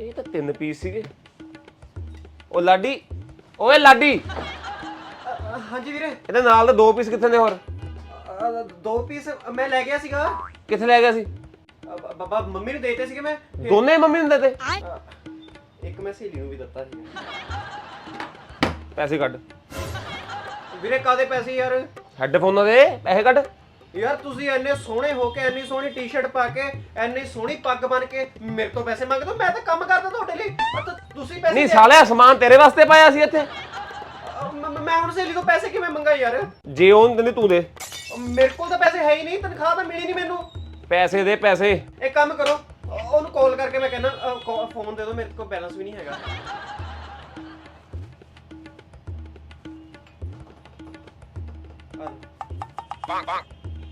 ਇਹ ਤਾਂ ਤਿੰਨ ਪੀਸ ਸੀਗੇ। ਉਹ ਲਾਡੀ ਓਏ ਲਾਡੀ। ਅ, ਹਾਂਜੀ ਵੀਰੇ। ਇਹਦੇ ਨਾਲ ਦੇ ਦੋ ਪੀਸ ਕਿੱਥੇ ਨੇ ਹੋਰ? ਅ, ਦੋ ਪੀਸ ਮੈਂ ਲੈ ਗਿਆ ਸੀਗਾ। ਕਿੱਥੇ ਲੈ ਗਿਆ ਸੀ? ਅ, ਬਾਬਾ ਮੰਮੀ ਨੂੰ ਦੇਤੇ ਸੀਗੇ ਮੈਂ। ਫਿਰ- ਦੋਨੇ ਮੰਮੀ ਨੂੰ ਦਿੱਤੇ? ਅ, ਇੱਕ ਮੈਂ ਸਹੇਲੀ ਨੂੰ ਵੀ ਦਿੱਤਾ ਸੀ। ਪੈਸੇ ਕੱਢ। ਵੀਰੇ ਕਾਦੇ ਪੈਸੇ ਯਾਰ? ਹੈੱਡਫੋਨਾਂ ਦੇ ਪੈਸੇ ਕੱਢ। ਯਾਰ ਤੁਸੀਂ ਇੰਨੇ ਸੋਹਣੇ ਹੋ ਕੇ ਇੰਨੀ ਸੋਹਣੀ ਟੀ-ਸ਼ਰਟ ਪਾ ਕੇ ਇੰਨੀ ਸੋਹਣੀ ਪੱਗ ਬਨ ਕੇ ਮੇਰੇ ਤੋਂ ਪੈਸੇ ਮੰਗਦੇ ਹੋ? ਮੈਂ ਤਾਂ ਕੰਮ ਕਰਦਾ ਤੁਹਾਡੇ ਲਈ। ਤਾਂ ਤੁਸੀਂ ਪੈਸੇ ਨਹੀਂ ਦੇ- ਸਾਲਿਆ ਸਮਾਨ ਤੇਰੇ ਵਾਸਤੇ ਪਾਇਆ ਸੀ ਇੱਥੇ। ਅ, ਮ- ਹੁਣ ਸਹੇਲੀ ਤੋਂ ਪੈਸੇ ਕਿਵੇਂ ਮੰਗਾ ਯਾਰ? ਜੇ ਉਹਨ ਦਿੰਦੀ ਤੂੰ ਦੇ। ਮੇਰੇ ਕੋਲ ਤਾਂ ਪੈਸੇ ਹੈ ਹੀ ਨਹੀਂ ਤਨਖਾਹ ਤਾਂ ਮਿਲੀ ਨਹੀਂ ਮੈਨੂੰ। ਪੈਸੇ ਦੇ ਪੈਸੇ। ਇੱਕ ਕੰਮ ਕਰੋ ਅ, ਉਹਨੂੰ ਕਾਲ ਕਰਕੇ ਮੈਂ ਕਹਿੰਦਾ ਫੋਨ ਦੇ ਦਿਓ ਮੇਰੇ ਕੋਲ ਬੈਲੈਂਸ ਵੀ ਨਹੀਂ ਹੈਗਾ।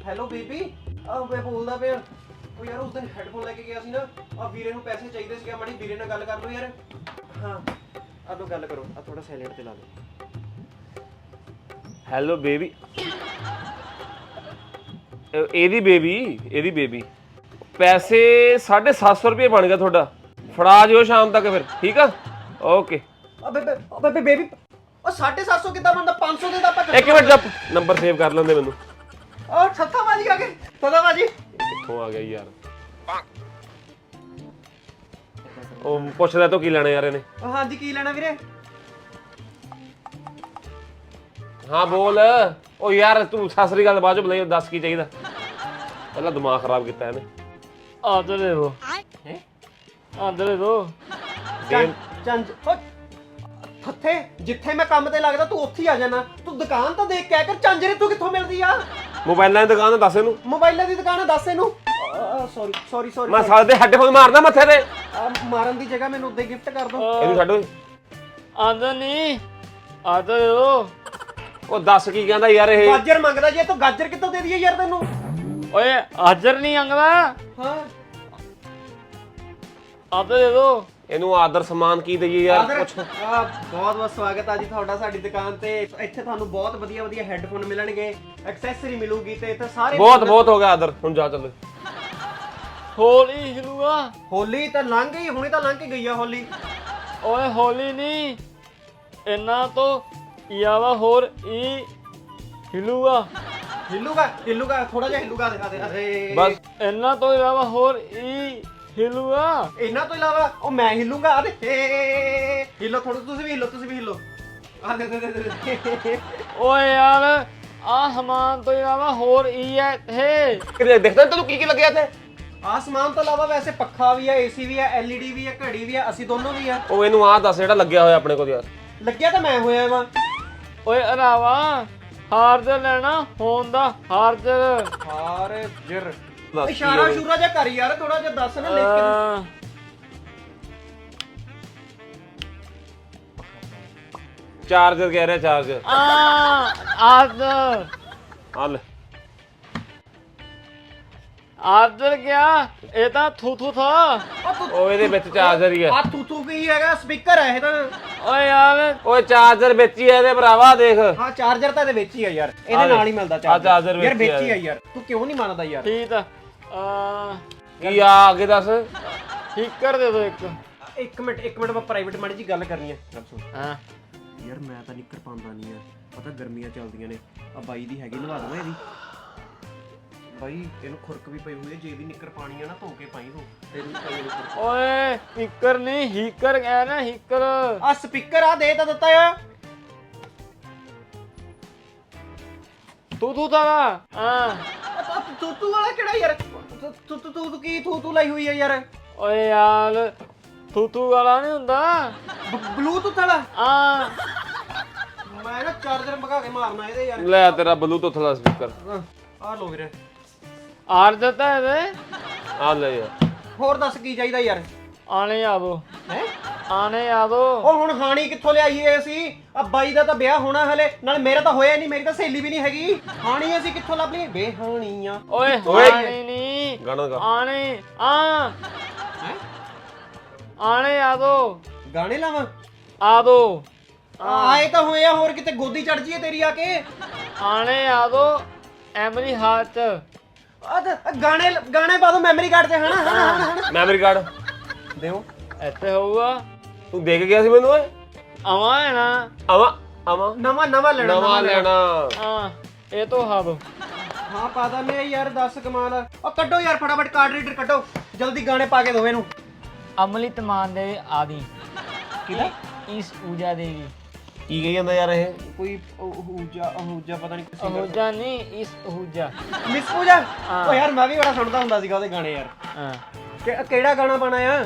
ਹੈਲੋ ਬੇਬੀ ਆ ਮੈਂ ਬੋਲਦਾ ਪਿਆ। ਉਹ ਯਾਰ ਉਸ ਦਿਨ ਹੈੱਡਫੋਨ ਲੈ ਕੇ ਗਿਆ ਸੀ ਨਾ। ਆ ਵੀਰੇ ਨੂੰ ਪੈਸੇ ਚਾਹੀਦੇ ਸੀਗਾ। ਮੜੀ ਵੀਰੇ ਨਾਲ ਗੱਲ ਕਰ ਲਓ ਯਾਰ। ਹਾਂ ਆ ਲੋ ਗੱਲ ਕਰੋ। ਆ ਥੋੜਾ ਸਾਇਲੈਂਟ ਤੇ ਲਾ ਲਓ। ਹੈਲੋ ਬੇਬੀ ਇਹਦੀ ਬੇਬੀ ਇਹਦੀ ਬੇਬੀ ਪੈਸੇ 750 ਰੁਪਏ ਬਣ ਗਿਆ ਤੁਹਾਡਾ। ਫੜਾ ਜਿਓ ਸ਼ਾਮ ਤੱਕ ਫਿਰ। ਠੀਕ ਆ? ਓਕੇ ਅਬੇ ਅਬੇ ਬੇਬੀ ਉਹ 750 ਕਿੱਦਾਂ ਬਣਦਾ? 500 ਦੇ ਤਾਂ ਆਪਾਂ ਇੱਕ ਮਿੰਟ ਜਪ। ਨੰਬਰ ਸੇਵ ਕਰ ਲੈਂਦੇ ਮੈਨੂੰ। ਉਹ ਛੱਤਾ ਬਾਜੀ ਆ ਗਏ ਸਦਾ ਬਾਜੀ ਕਿੱਥੋਂ ਆ ਗਿਆ ਯਾਰ? ਉਹ ਪੁੱਛਦਾ ਤੋ ਕੀ ਲੈਣਾ ਯਾਰ ਇਹਨੇ? ਹਾਂਜੀ ਕੀ ਲੈਣਾ ਵੀਰੇ? ਹਾਂ ਬੋਲ। ਉਹ ਯਾਰ ਤੂੰ ਸਾਸਰੀ ਗੱਲ ਬਾਅਦ ਚ ਬੁਲਾਈ ਦੱਸ ਕੀ ਚਾਹੀਦਾ? ਪਹਿਲਾਂ ਦਿਮਾਗ ਖਰਾਬ ਕੀਤਾ ਇਹਨੇ। ਆਦਰ ਦੇ ਦੋ। ਹੈ? ਆਦਰ ਦੇ ਦੋ। ਗੇਮ ਚੰਜ ਓ, ਥੱਥੇ ਜਿੱਥੇ ਮੈਂ ਕੰਮ ਤੇ ਲੱਗਦਾ ਤੂੰ ਉੱਥੇ ਹੀ ਆ ਜਾਣਾ। ਤੂੰ ਦੁਕਾਨ ਤਾਂ ਦੇਖ ਕੇ ਆ ਕਰ ਝਾਂਜਰੇ ਤੂੰ ਕਿੱਥੋਂ ਮਿਲਦੀ ਆ? ਮੋਬਾਈਲਾਂ ਦੀ ਦੁਕਾਨ ਦੱਸ ਇਹਨੂੰ। ਮੋਬਾਈਲਾਂ ਦੀ ਦੁਕਾਨ ਆ, ਦੱਸ ਇਹਨੂੰ। ਸੌਰੀ ਸੌਰੀ ਸੌਰੀ ਮੈਂ ਸਾਲੇ ਦੇ ਹੈੱਡਫੋਨ ਮਾਰਨਾ ਮੱਥੇ ਤੇ। ਮਾਰਨ ਦੀ ਜਗ੍ਹਾ ਮੈਨੂੰ ਉੱਤੇ ਗਿਫਟ ਕਰ ਦੋ। ਇਹਨੂੰ ਛੱਡ ਓਏ। ਨਹੀਂ। ਆਦਰ ਦੇ ਉਹ ਦੱਸ ਕੀ ਕਹਿੰਦਾ ਯਾਰ ਇਹ। ਗਾਜਰ ਮੰਗਦਾ ਜੇ ਤੂੰ ਗਾਜਰ ਕਿੱਥੋਂ ਦੇ ਦਈਏ ਯਾਰ ਤੈਨੂੰ? ਓਏ ਆਦਰ ਨਹੀਂ ਅੰਗਦਾ। ਹਾਂ। ਆਦਰ ਦੇ ਦੋ। ਇਹਨੂੰ ਆਦਰ ਸਮਾਨ ਕੀ ਦਈਏ ਯਾਰ? ਆ ਬਹੁਤ ਬਹੁਤ ਸਵਾਗਤ ਆ ਜੀ ਤੁਹਾਡਾ ਸਾਡੀ ਦੁਕਾਨ ਤੇ। ਇੱਥੇ ਤੁਹਾਨੂੰ ਬਹੁਤ ਵਧੀਆ ਵਧੀਆ ਹੈੱਡਫੋਨ ਮਿਲਣਗੇ ਐਕਸੈਸਰੀ ਮਿਲੂਗੀ ਤੇ ਇੱਥੇ ਸਾਰੇ ਬਹੁਤ ਬਹੁਤ ਹੋ ਗਿਆ ਆਦਰ ਹੁਣ ਜਾ ਚੱਲ। ਹੋਲੀ ਹਿਲੂਗਾ ਹੋਲੀ ਤਾਂ ਲੰਘ ਗਈ ਹੁਣੇ ਤਾਂ ਲੰਘ ਕੇ ਗਈ ਆ ਹੋਲੀ। ਓਏ ਹੋਲੀ ਨਹੀਂ ਇੰਨਾ ਤੋਂ ਇਆਵਾ ਹੋਰ ਈ ਹਿਲੂਗਾ। ਹਿੱਲੂਗਾ ਹਿੱਲੂਗਾ ਥੋੜਾ ਜਿਹਾ ਹਿੱਲੂਗਾ ਦਿਖਾ ਦੇ। ਅਰੇ। ਬਸ। ਇੰਨਾ ਤੋਂ ਇਲਾਵਾ ਹੋਰ ਈ ਹਿਲੂਗਾ ਇਹਨਾਂ ਤੋਂ ਇਲਾਵਾ ਉਹ ਮੈਂ ਹਿੱਲੂਗਾ ਆ ਦੇ ਹੇ ਹਿੱਲੋ ਥੋੜਾ ਤੁਸੀਂ ਵੀ ਹਿੱਲੋ ਤੁਸੀਂ ਵੀ ਹਿੱਲੋ। ਆ ਦੇ ਦੇ ਦੇ, ਓਏ ਯਾਰ ਆ ਹਮਾਨ ਤੋਂ ਇਲਾਵਾ ਹੋਰ ਈ ਹੈ। ਇਹ ਕਿਤੇ ਦੇਖਦਾ ਤੈਨੂੰ ਕੀ ਕੀ ਲੱਗਿਆ ਇੱਥੇ? ਆਸਮਾਨ ਤੋਂ ਇਲਾਵਾ ਵੈਸੇ ਪੱਖਾ ਵੀ ਆ ਏਸੀ ਵੀ ਆ ਐਲਈਡੀ ਵੀ ਆ ਘੜੀ ਵੀ ਆ ਅਸੀਂ ਦੋਨੋਂ ਵੀ ਆ। ਉਹ ਇਹਨੂੰ ਆਹ ਦੱਸ ਜਿਹੜਾ ਲੱਗਿਆ ਹੋਇਆ ਆਪਣੇ ਕੋਲ ਯਾਰ। ਲੱਗਿਆ ਤਾਂ ਮੈਂ ਹੋਇਆ ਵਾ। ਓਏ ਅਰਾਵਾ ਹਾਰਜਰ ਲੈਣਾ ਹੋਣ ਦਾ ਹਾਰਜਰ। ਹਾਰ ਜਰ ਦੱਸ ਇਸ਼ਾਰਾ। ਸ਼ੂਰਾ ਜਿਹਾ ਕਰ ਯਾਰ ਥੋੜਾ ਜਿਹਾ ਦੱਸ ਨਾ ਲਿਖ ਕੇ। ਚਾਰਜਰ ਕਹਿ ਰਿਹਾ ਚਾਰਜਰ। ਆ ਆਦਰ। ਆ ਲੈ। ਆਦਰ ਗਿਆ ਇਹ ਤਾਂ ਥੂ ਥੂ ਥਾ। ਉਹ ਤੂੰ ਉਹ ਇਹਦੇ ਵਿੱਚ ਚਾਰਜਰ ਹੀ ਹੈ। ਆ ਤੂੰ ਤੂੰ ਕੀ ਹੈਗਾ ਸਪੀਕਰ ਹੈ ਇਹ ਤਾਂ। ਓਏ ਯਾਰ। ਓਏ ਚਾਰਜਰ ਵਿੱਚ ਹੀ ਹੈ ਇਹਦੇ ਭਰਾਵਾ ਦੇਖ। ਹਾਂ ਚਾਰਜਰ ਤਾਂ ਇਹਦੇ ਵਿੱਚ ਹੀ ਆ ਯਾਰ। ਆ ਇਹਦੇ। ਨਾਲ ਹੀ ਮਿਲਦਾ ਆ ਚਾਰਜਰ। ਯਾਰ ਵਿੱਚ ਹੀ ਆ ਆ ਯਾਰ। ਤੂੰ ਕਿਉਂ ਨਹੀਂ ਮੰਨਦਾ ਯਾਰ? ਠੀਕ ਆ। ਆ ਕੀ ਆ ਅੱਗੇ ਦੱਸ। ਹੀਕਰ ਦੇ ਦੋ ਇੱਕ। ਇੱਕ ਮਿੰਟ ਇੱਕ ਮਿੰਟ ਮੈਂ ਪ੍ਰਾਈਵੇਟ ਮਾੜੀ ਜੀ ਗੱਲ ਕਰਨੀ ਹੈ। ਸੁਣ। ਹਾਂ। ਯਾਰ ਮੈਂ ਤਾਂ ਨਿੱਕਰ ਪਾਉਂਦਾ ਨਹੀਂ ਆ। ਪਤਾ ਗਰਮੀਆਂ ਚੱਲਦੀਆਂ ਨੇ। ਆ ਬਾਈ ਦੀ ਹੈਗੀ ਨਵਾ ਦਵਾਂ ਇਹਦੀ। ਬਾਈ ਇਹਨੂੰ ਖੁਰਕ ਵੀ ਪਈ ਹੋਈ ਹੈ ਜੇ ਇਹਦੀ ਨਿੱਕਰ ਪਾਣੀ ਆ ਨਾ ਧੋ ਕੇ ਪਾਈ ਤੂੰ ਤੈਨੂੰ ਪਾਈ ਓਏ ਹੀਕਰ ਨਹੀਂ ਹੀਕਰ ਕਹਿ ਨਾ ਹੀਕਰ। ਆ ਸਪੀਕਰ ਆ ਦੇ ਤਾਂ ਦਿੱਤਾ ਆ। ਤੂ ਤੂ ਤਾਂ ਹਾਂ। ਆ ਤਾਂ ਤੂੰ ਤੂੰ ਵਾਲਾ ਕਿਹੜਾ ਯਾਰ? ਤੂੰ ਤੂੰ ਤੂੰ ਤੂੰ ਕੀ ਤੂੰ ਤੂੰ ਲਾਈ ਹੋਈ ਹੈ ਯਾਰ? ਓਏ ਯਾਰ ਤੂ ਤੂ ਵਾਲਾ ਨਹੀਂ ਹੁੰਦਾ? ਬਲੂਟੁੱਥ ਵਾਲਾ? ਆ ਮੈਂ ਨਾ ਚਾਰਜਰ ਮਗਾ ਕੇ ਮਾਰਨਾ ਇਹਦੇ ਯਾਰ। ਲੈ ਤੇਰਾ ਬਲੂਟੁੱਥ ਦਾ ਸਪੀਕਰ ਆ ਲੋ ਵੀਰੇ। ਆਰ ਦਿੱਤਾ ਇਹਦੇ? ਆ ਲੈ ਯਾਰ। ਹੋਰ ਦੱਸ ਕੀ ਚਾਹੀਦਾ ਯਾਰ? ਆਣੇ ਆਦੋ ਹੈ? ਆਣੇ ਆਦੋ ਉਹ ਹੁਣ ਹਾਣੀ ਕਿੱਥੋਂ ਲਿਆਈਏ ਅਸੀਂ? ਆ ਬਾਈ ਦਾ ਤਾਂ ਵਿਆਹ ਹੋਣਾ ਹਲੇ ਨਾਲ ਮੇਰਾ ਤਾਂ ਹੋਇਆ ਨਹੀਂ ਮੇਰੀ ਤਾਂ ਸਹੇਲੀ ਵੀ ਨਹੀਂ ਹੈਗੀ। ਹਾਣੀ ਅਸੀਂ ਕਿੱਥੋਂ ਲੱਭ ਲਈਏ? ਬੇਹਾਣੀਆਂ। ਓਏ ਓਏ। ਆਣੇ ਨਹੀਂ ਗਾਣਾ ਗਾ। ਆਣੇ ਆ। ਹੈ? ਆਣੇ ਆਦੋ ਗਾਣੇ ਲਾਵਾਂ? ਆਦੋ ਆਏ ਤਾਂ ਹੋਏ ਆ ਹੋਰ ਕਿਤੇ ਗੋਦੀ ਚੜ ਜੀਏ ਤੇਰੀ ਆ ਕੇ। ਆਣੇ ਆਦੋ ਐਮਰੀ ਹਾਰਟ ਆ ਤਾਂ ਗਾਣੇ ਗਾਣੇ ਪਾ ਦੋ ਮੈਮਰੀ ਕਾਰਡ ਤੇ ਹਨਾ ਹਨਾ ਹਨਾ, ਮੈਮਰੀ ਕਾਰਡ ਦਿਓ। ਇੱਥੇ ਹੋਊਗਾ। ਤੂੰ ਦੇ ਕੇ ਗਿਆ ਸੀ ਮੈਨੂੰ ਓਏ? ਆਵਾਂ ਹੈ ਨਾ। ਆਵਾਂ ਆਵਾਂ। ਨਵਾਂ ਨਵਾਂ ਲੈਣਾ ਨਵਾਂ ਲੈਣਾ। ਹਾਂ ਇਹ ਤੋਂ ਹਾ ਦੋ। ਹਾਂ ਪਾ ਦਨੇ ਯਾਰ 10 ਕਮਾਲ ਉਹ ਕੱਢੋ ਯਾਰ ਫਟਾਫਟ ਕਾਰਡ ਰੀਡਰ ਕੱਢੋ। ਜਲਦੀ ਗਾਣੇ ਪਾ ਕੇ ਦੋ ਇਹਨੂੰ ਅਮਲਿਤ ਮਾਨ ਦੇ ਆਦਿ। ਕਿਹਦਾ? ਇਸ ਪੂਜਾ ਦੇਵੀ ਕੀ ਕਹੀ ਜਾਂਦਾ ਯਾਰ ਇਹ? ਕੋਈ ਹੂਜਾ ਹੂਜਾ ਪਤਾ ਨਹੀਂ ਅਹੂਜਾ ਨਹੀਂ ਇਸ ਅਹੂਜਾ ਮਿਸ ਪੂਜਾ ਹਾਂ। ਓ ਯਾਰ ਮੈਂ ਵੀ ਬੜਾ ਸੁਣਦਾ ਹੁੰਦਾ ਸੀਗਾ ਉਹਦੇ ਗਾਣੇ ਯਾਰ। ਹਾਂ। ਕਿ- ਕਿਹੜਾ ਗਾਣਾ ਪਾਣਾ ਆ?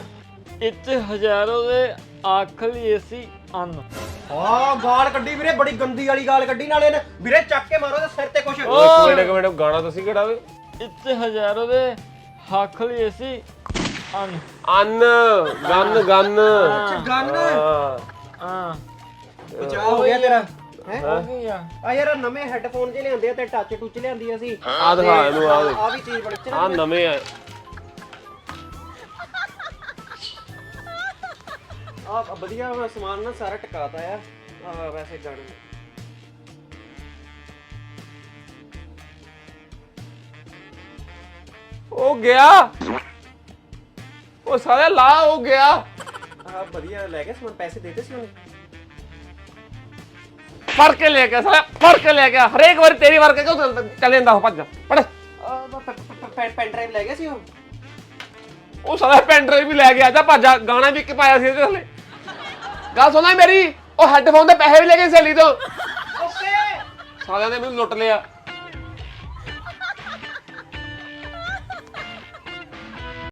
ਇੱਥੇ ਹਜ਼ਾਰੋਂ ਦੇ ਆਖਲੀ ਏਸੀ ਅੰਨ ਆ ਗਾਲ ਕੱਢੀ ਵੀਰੇ ਬੜੀ ਗੰਦੀ ਵਾਲੀ ਗਾਲ ਕੱਢੀ ਨਾਲੇ ਨੇ ਵੀਰੇ ਚੱਕ ਕੇ ਮਾਰੋ ਤੇ ਸਿਰ ਤੇ ਕੁਛ। ਓਏ ਇੱਕ ਮਿੰਟ ਇੱਕ ਮਿੰਟ ਗਾਣਾ ਤੁਸੀਂ ਕਿਹੜਾ ਵੇ? ਇੱਥੇ ਹਜ਼ਾਰੋਂ ਦੇ ਆਖਲੀ ਏਸੀ ਅੰਨ। ਅੰਨ ਗੰਨ ਗੰਨ। ਗੰਨ। ਹਾਂ। ਹਾਂ। ਬਚਾ ਹੋ ਗਿਆ ਤੇਰਾ। ਹੈ ਹੋ? ਗਿਆ ਆ। ਯਾਰ ਆਹ ਨਵੇਂ ਹੈੱਡਫੋਨ ਜੇ ਲਿਆਂਦੇ ਆ ਤੇ ਟੱਚ ਟੁੱਚ ਲਿਆਂਦੀ ਅਸੀਂ। ਆ ਦਿਖਾ ਇਹਨੂੰ ਆ ਦੇ ਆ ਵੀ ਚੀਜ਼ ਬੜੀ ਚੰਗੀ ਆ ਨਵੇਂ ਆ। ਆ ਵਧੀਆ ਵਾ ਸਮਾਨ ਨਾ ਸਾਰਾ ਟਿਕਾਤਾ ਆ। ਆ ਵੈਸੇ ਗਾਣੇ ਉਹ ਗਿਆ। ਉਹ ਸਾਲੇ ਲਾ ਹੋ ਗਿਆ। ਆ ਵਧੀਆ ਲੈ ਗਿਆ ਸਮਾਨ ਪੈਸੇ ਦੇਤੇ ਸੀ ਉਹਨੇ? ਫੜ ਕੇ ਲੈ ਗਿਆ ਸਾਲੇ ਫੜ ਕੇ ਲੈ ਗਿਆ। ਹਰੇਕ ਵਾਰੀ ਤੇਰੀ ਵਾਰ ਕੇ ਕਿਉਂ ਚੱਲ ਜਾਂਦਾ ਉਹ ਭੱਜ ਪੜ ਪੈਨ ਡਰਾਈਵ ਲੈ ਗਿਆ ਸੀ ਉਹ? ਉਹ ਸਾਲਾ ਪੈਨ ਡਰਾਈਵ ਵੀ ਲੈ ਗਿਆ। ਜਾ ਭੱਜਾ ਗਾਣਾ ਵੀ ਇੱਕ ਪਾਇਆ ਸੀ ਇਹਦੇ ਥੱਲੇ। ਗੱਲ ਸੁਣਾ ਮੇਰੀ। ਉਹ ਹੈੱਡਫੋਨ ਦੇ ਪੈਸੇ ਵੀ ਲੈ ਗਏ ਸਹੇਲੀ ਤੋਂ। ਓਕੇ। ਸਾਲਿਆਂ ਨੇ ਮੈਨੂੰ ਲੁੱਟ ਲਿਆ।